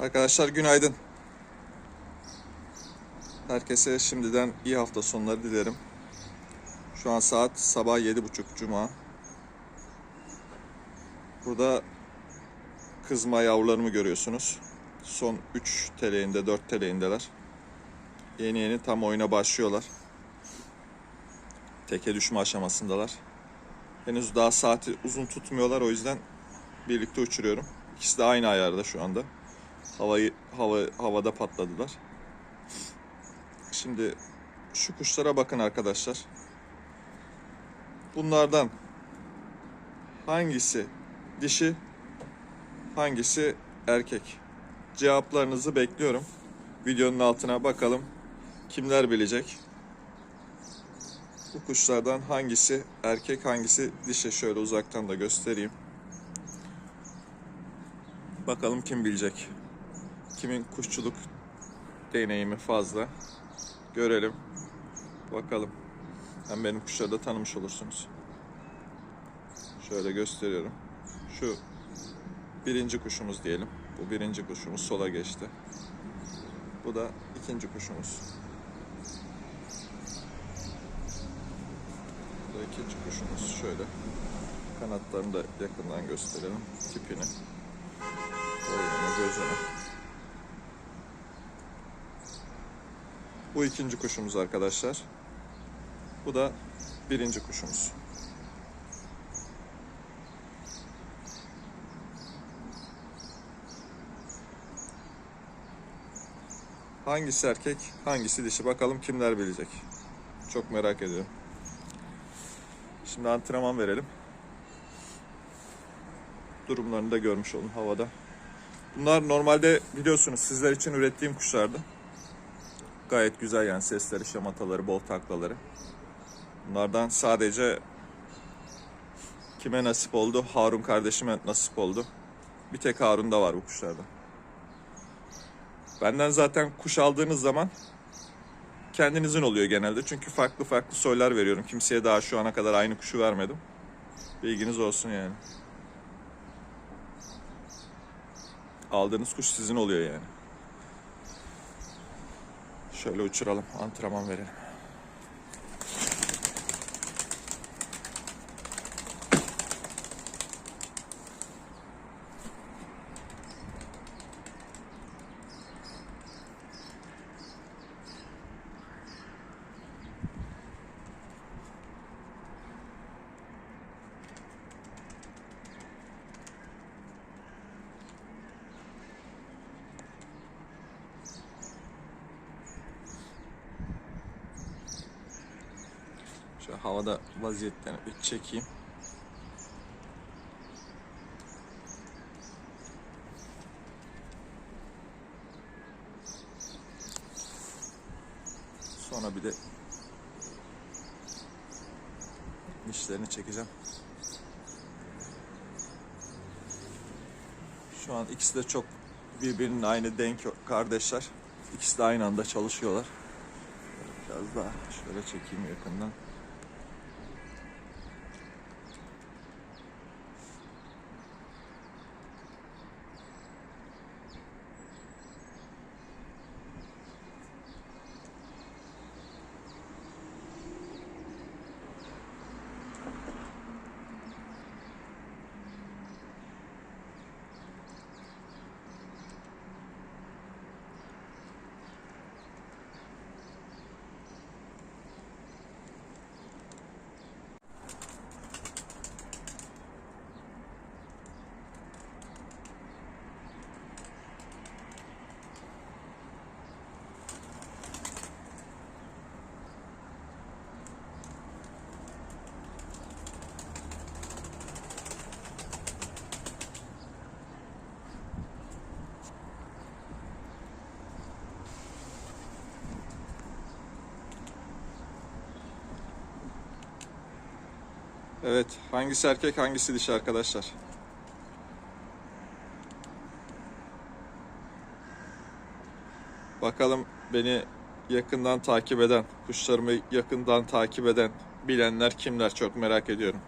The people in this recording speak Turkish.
Arkadaşlar günaydın. Herkese şimdiden iyi hafta sonları dilerim. Şu an saat sabah 7.30 Cuma. Burada kızma yavrularımı görüyorsunuz. Son 3 teleğinde 4 teleğindeler. Yeni yeni tam oyuna başlıyorlar. Teke düşme aşamasındalar. Henüz daha saati uzun tutmuyorlar o yüzden birlikte uçuruyorum. İkisi de aynı ayarda şu anda. Havayı hava havada patladılar. Şimdi şu kuşlara bakın arkadaşlar. Bunlardan hangisi dişi, hangisi erkek? Cevaplarınızı bekliyorum. Videonun altına bakalım kimler bilecek. Bu kuşlardan hangisi erkek, hangisi dişi? Şöyle uzaktan da göstereyim. Bakalım kim bilecek. Kimin kuşçuluk deneyimi fazla. Görelim. Bakalım. Hem benim kuşları da tanımış olursunuz. Şöyle gösteriyorum. Şu birinci kuşumuz diyelim. Bu birinci kuşumuz sola geçti. Bu da ikinci kuşumuz. Bu da ikinci kuşumuz. Şöyle kanatlarını da yakından gösterelim. Tipini. Boyunu, gözünü. Bu ikinci kuşumuz arkadaşlar. Bu da birinci kuşumuz. Hangisi erkek, hangisi dişi? Bakalım kimler bilecek. Çok merak ediyorum. Şimdi antrenman verelim. Durumlarını da görmüş olun havada. Bunlar normalde biliyorsunuz sizler için ürettiğim kuşlardı. Gayet güzel yani sesleri, şamataları, bol taklaları. Bunlardan sadece kime nasip oldu? Harun kardeşime nasip oldu. Bir tek Harun'da var bu kuşlarda. Benden zaten kuş aldığınız zaman kendinizin oluyor genelde. Çünkü farklı farklı soylar veriyorum. Kimseye daha şu ana kadar aynı kuşu vermedim. Bilginiz olsun yani. Aldığınız kuş sizin oluyor yani. Şöyle uçuralım, antrenman verelim. Havada vaziyetlerini bir çekeyim. Sonra bir de dişlerini çekeceğim. Şu an ikisi de çok birbirinin aynı denk kardeşler. İkisi de aynı anda çalışıyorlar. Biraz daha şöyle çekeyim yakından. Evet, hangisi erkek, hangisi dişi arkadaşlar? Bakalım beni yakından takip eden, kuşlarımı yakından takip eden bilenler kimler çok merak ediyorum.